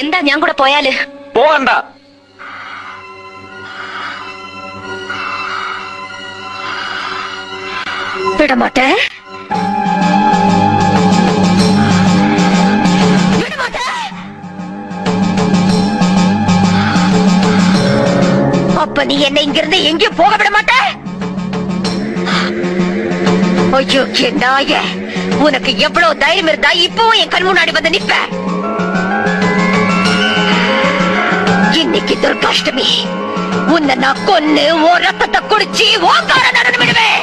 എന്താ ഞാൻ കൂടെ പോയാല് പോകണ്ട വിടമാട്ടെ വിടമാട്ടെ அப்ப நீ என்ன இங்கிருந்து எங்கேயும் போக விட மாட்ட ஐயோ நாய உனக்கு எவ்வளவு தைரியம் இருந்தா இப்பவும் என் கண் முன்னாடி வந்து நிப்ப இன்னைக்கு துர்காஷ்டமி உன்னை நான் கொன்னு ஓ ரத்தத்தை குடிச்சு ஓங்கார நடந்து விடுவேன்.